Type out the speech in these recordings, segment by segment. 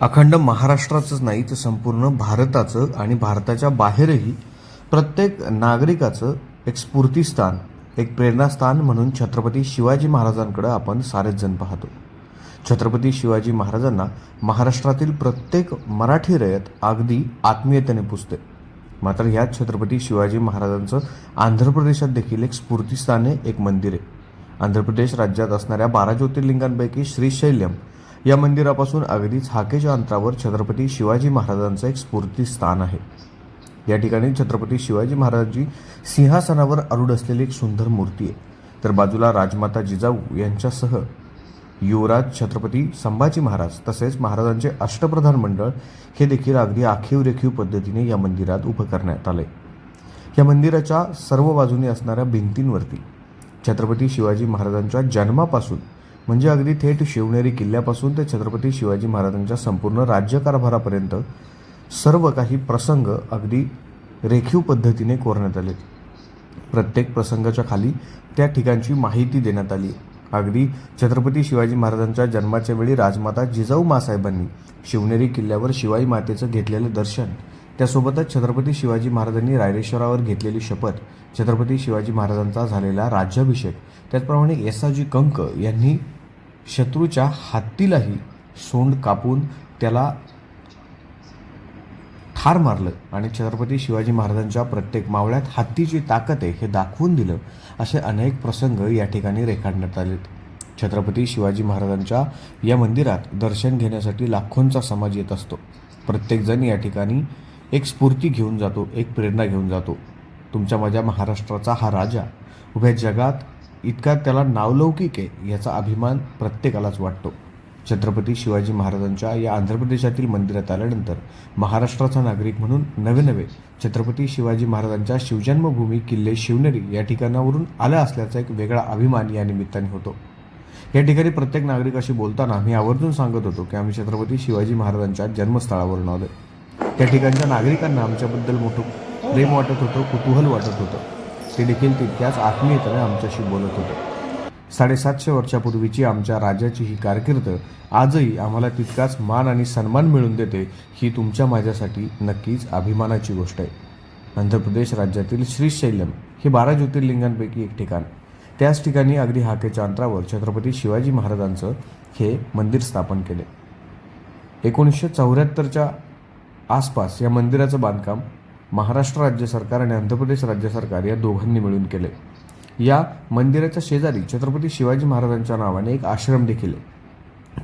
अखंड महाराष्ट्राचंच नाही तर संपूर्ण भारताचं आणि भारताच्या बाहेरही प्रत्येक नागरिकाचं एक स्फूर्तीस्थान एक प्रेरणास्थान म्हणून छत्रपती शिवाजी महाराजांकडं आपण सारेच जण पाहतो. छत्रपती शिवाजी महाराजांना महाराष्ट्रातील प्रत्येक मराठी रयत अगदी आत्मीयतेने पुजते मात्र ह्याच छत्रपती शिवाजी महाराजांचं आंध्र प्रदेशात देखील एक स्फूर्तीस्थान आहे एक मंदिर आहे. आंध्र प्रदेश राज्यात असणाऱ्या बारा ज्योतिर्लिंगांपैकी श्रीशैल्यम या मंदिरापासून अगदीच हाकेच्या अंतरावर छत्रपती शिवाजी महाराजांचं एक स्फूर्तीस्थान आहे. या ठिकाणी छत्रपती शिवाजी महाराजांची सिंहासनावर अरुड असलेली एक सुंदर मूर्ती आहे. तर बाजूला राजमाता जिजाऊ यांच्यासह युवराज छत्रपती संभाजी महाराज तसेच महाराजांचे अष्टप्रधान मंडळ हे देखील अगदी आखीव रेखीव पद्धतीने या मंदिरात उभं करण्यात आले या मंदिराच्या सर्व बाजूने असणाऱ्या भिंतींवरती छत्रपती शिवाजी महाराजांच्या जन्मापासून म्हणजे अगदी थेट शिवनेरी किल्ल्यापासून ते छत्रपती शिवाजी महाराजांच्या संपूर्ण राज्यकारभारापर्यंत सर्व काही प्रसंग अगदी रेखीव पद्धतीने कोरण्यात आले. प्रत्येक प्रसंगाच्या खाली त्या ठिकाणची माहिती देण्यात आली. अगदी छत्रपती शिवाजी महाराजांच्या जन्माच्या वेळी राजमाता जिजाऊ मासाहेबांनी शिवनेरी किल्ल्यावर शिवाई मातेचं घेतलेलं दर्शन त्यासोबतच छत्रपती शिवाजी महाराजांनी रायरेश्वरावर घेतलेली शपथ छत्रपती शिवाजी महाराजांचा झालेला राज्याभिषेक त्याचप्रमाणे येसाजी कंक यांनी शत्रूच्या हत्तीलाही सोंड कापून त्याला ठार मारलं आणि छत्रपती शिवाजी महाराजांच्या प्रत्येक मावळ्यात हत्तीची ताकद आहे हे दाखवून दिलं असे अनेक प्रसंग या ठिकाणी रेखाटण्यात आलेत. छत्रपती शिवाजी महाराजांच्या या मंदिरात दर्शन घेण्यासाठी लाखोंचा समाज येत असतो. प्रत्येकजण या ठिकाणी एक स्फूर्ती घेऊन जातो एक प्रेरणा घेऊन जातो. तुमच्या माझ्या महाराष्ट्राचा हा राजा उभ्या जगात इतका त्याला नावलौकिक आहे याचा अभिमान प्रत्येकालाच वाटतो. छत्रपती शिवाजी महाराजांच्या या आंध्र प्रदेशातील मंदिरात आल्यानंतर महाराष्ट्राचा नागरिक म्हणून नवे नवे छत्रपती शिवाजी महाराजांच्या शिवजन्मभूमी किल्ले शिवनेरी या ठिकाणावरून आला असल्याचा एक वेगळा अभिमान या निमित्ताने होतो. या ठिकाणी प्रत्येक नागरिकाशी बोलताना आम्ही आवर्जून सांगत होतो की आम्ही छत्रपती शिवाजी महाराजांच्या जन्मस्थळावरून आलो त्या ठिकाणच्या नागरिकांना आमच्याबद्दल मोठं प्रेम वाटत होतं कुतूहल वाटत होतं. ते देखील तितक्याच आत्मीयतेने आमच्याशी बोलत होते. साडेसातशे वर्षापूर्वीची आमच्या राजाची ही कारकीर्द आजही आम्हाला तितकाच मान आणि सन्मान मिळून देते ही तुमच्या माझ्यासाठी नक्कीच अभिमानाची गोष्ट आहे. आंध्र प्रदेश राज्यातील श्रीशैलम हे बारा ज्योतिर्लिंगांपैकी एक ठिकाण. त्याच ठिकाणी अगदी हाकेच्या अंतरावर छत्रपती शिवाजी महाराजांचं हे मंदिर स्थापन केले. एकोणीसशे चौऱ्याहत्तरच्या आसपास या मंदिराचं बांधकाम महाराष्ट्र राज्य सरकार आणि आंध्र प्रदेश राज्य सरकार या दोघांनी मिळून केले. या मंदिराच्या शेजारी छत्रपती शिवाजी महाराजांच्या नावाने एक आश्रम देखील आहे.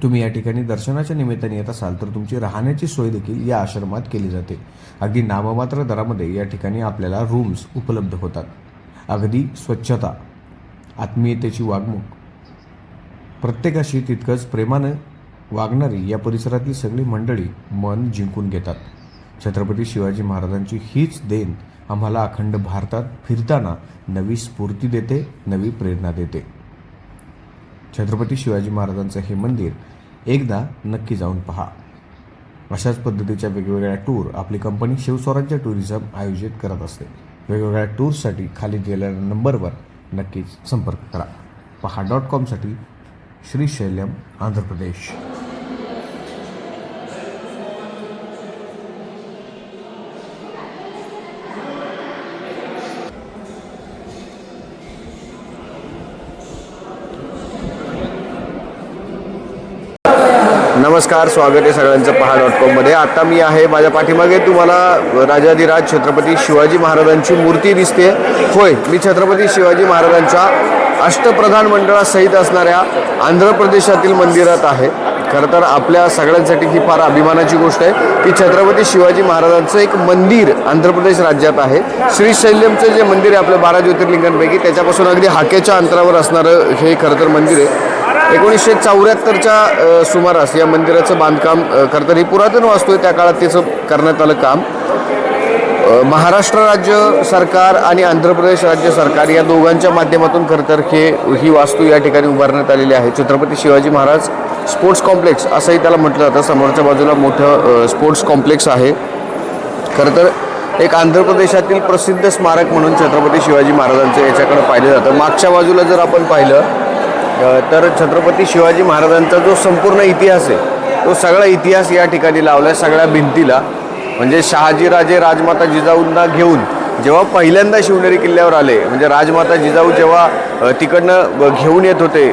तुम्ही या ठिकाणी दर्शनाच्या निमित्ताने येत असाल तर तुमची राहण्याची सोय देखील या आश्रमात केली जाते. अगदी नाममात्र दरामध्ये या ठिकाणी आपल्याला रूम्स उपलब्ध होतात. अगदी स्वच्छता आत्मीयतेची वागणूक. प्रत्येकाशी तितकंच प्रेमानं वागणारी या परिसरातली सगळी मंडळी मन जिंकून घेतात. छत्रपती शिवाजी महाराजांची हीच देण आम्हाला अखंड भारतात फिरताना नवी स्फूर्ती देते नवी प्रेरणा देते. छत्रपती शिवाजी महाराजांचं हे मंदिर एकदा नक्की जाऊन पहा. अशाच पद्धतीच्या वेगवेगळ्या टूर आपली कंपनी शिवस्वराज्य टुरिझम आयोजित करत असते. वेगवेगळ्या टूर्ससाठी खाली दिलेल्या नंबरवर नक्कीच संपर्क करा. पहा डॉट कॉमसाठी श्रीशैल्यम आंध्र प्रदेश. नमस्कार स्वागत आहे सगळ्यांचं पहा डॉट कॉममध्ये आता मी आहे माझ्या पाठीमागे तुम्हाला राजाधिराज छत्रपती शिवाजी महाराजांची मूर्ती दिसते. होय मी छत्रपती शिवाजी महाराजांच्या अष्टप्रधान मंडळासहित असणाऱ्या आंध्र प्रदेशातील मंदिरात आहे. खरं तर आपल्या सगळ्यांसाठी ही फार अभिमानाची गोष्ट आहे की छत्रपती शिवाजी महाराजांचं एक मंदिर आंध्र प्रदेश राज्यात आहे. श्रीशैल्यमचं जे मंदिर आहे आपल्या बारा ज्योतिर्लिंगांपैकी त्याच्यापासून अगदी हाकेच्या अंतरावर असणारं हे खरं तर मंदिर आहे. एकोणीसशे चौऱ्याहत्तरच्या सुमारास या मंदिराचं बांधकाम अ, ही पुरातन वास्तू आहे त्या काळात त्याचं करण्यात आलं काम. महाराष्ट्र राज्य सरकार आणि आंध्र प्रदेश राज्य सरकार या दोघांच्या माध्यमातून खरं तर हे ही वास्तू या ठिकाणी उभारण्यात आलेली आहे. छत्रपती शिवाजी महाराज स्पोर्ट्स कॉम्प्लेक्स असंही त्याला म्हटलं जातं. समोरच्या बाजूला मोठं स्पोर्ट्स कॉम्प्लेक्स आहे. खरं तर एक आंध्र प्रदेशातील प्रसिद्ध स्मारक म्हणून छत्रपती शिवाजी महाराजांचं याच्याकडे पाहिलं जातं. मागच्या बाजूला जर आपण पाहिलं तर छत्रपती शिवाजी महाराजांचा जो संपूर्ण इतिहास आहे तो सगळा इतिहास या ठिकाणी लावला आहे सगळ्या भिंतीला. म्हणजे शहाजीराजे राजमाता जिजाऊंना घेऊन जेव्हा पहिल्यांदा शिवनेरी किल्ल्यावर आले म्हणजे राजमाता जिजाऊ जेव्हा तिकडनं घेऊन येत होते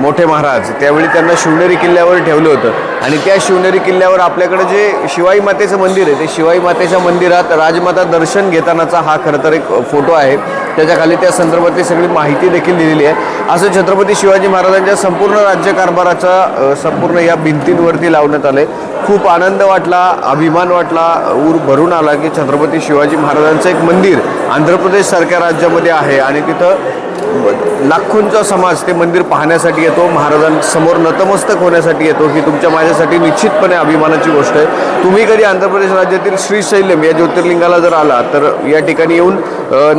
मोठे महाराज. त्यावेळी त्यांना शिवनेरी किल्ल्यावर ठेवलं होतं. आणि त्या शिवनेरी किल्ल्यावर आपल्याकडे जे शिवाई मातेचं मंदिर आहे ते शिवाई मातेच्या मंदिरात राजमाता दर्शन घेतानाचा हा खरं तर एक फोटो आहे. त्याच्याखाली त्या संदर्भातली सगळी माहिती देखील दिलेली आहे. असं छत्रपती शिवाजी महाराजांच्या संपूर्ण राज्यकारभाराचा संपूर्ण या भिंतींवरती लावण्यात आले खूप आनंद वाटला अभिमान वाटला ऊर भरून आला की छत्रपती शिवाजी महाराजांचं एक मंदिर आंध्र प्रदेशसारख्या राज्यामध्ये आहे. आणि तिथं लाखोंचा समाज ते मंदिर पाहण्यासाठी येतो. महाराजांसमोर नतमस्तक होण्यासाठी येतो ही तुमच्या माझ्यासाठी निश्चितपणे अभिमानाची गोष्ट आहे. तुम्ही कधी आंध्र प्रदेश राज्यातील श्रीशैल्यम या ज्योतिर्लिंगाला जर आला तर या ठिकाणी येऊन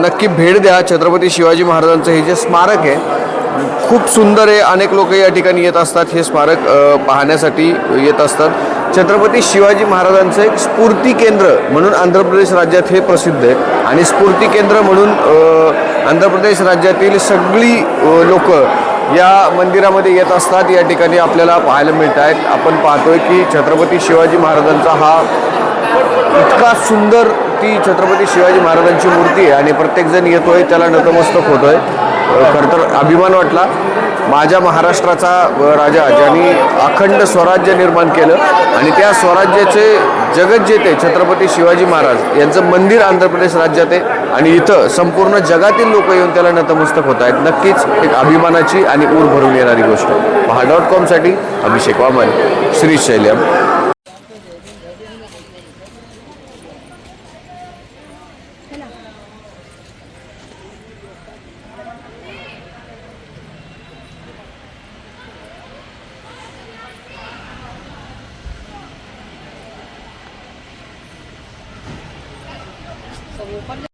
नक्की भेट द्या. छत्रपती शिवाजी महाराजांचं हे जे स्मारक आहे खूप सुंदर आहे. अनेक लोक या ठिकाणी येत असतात हे स्मारक पाहण्यासाठी येत असतात. छत्रपती शिवाजी महाराजांचं एक स्फूर्ती केंद्र म्हणून आंध्र प्रदेश राज्यात हे प्रसिद्ध आहे. आणि स्फूर्ती केंद्र म्हणून आंध्र प्रदेश राज्यातील सगळी लोक या मंदिरामध्ये येत असतात. या ठिकाणी आपल्याला पाहायला मिळत आहेत आपण पाहतोय की छत्रपती शिवाजी महाराजांचा हा इतका सुंदर ती छत्रपती शिवाजी महाराजांची मूर्ती आहे आणि प्रत्येकजण येतोय त्याला नतमस्तक होतोय. खरं तर अभिमान वाटला. माझ्या महाराष्ट्राचा राजा ज्यांनी अखंड स्वराज्य निर्माण केलं आणि त्या स्वराज्याचे जगत छत्रपती शिवाजी महाराज यांचं मंदिर आंध्र प्रदेश राज्यात आहे आणि इथं संपूर्ण जगातील लोक येऊन त्याला नतमस्तक होत आहेत. नक्कीच एक अभिमानाची आणि ऊर भरून येणारी गोष्ट. पहा डॉट कॉमसाठी अभिषेक वामन श्री शैल्यम dibujos.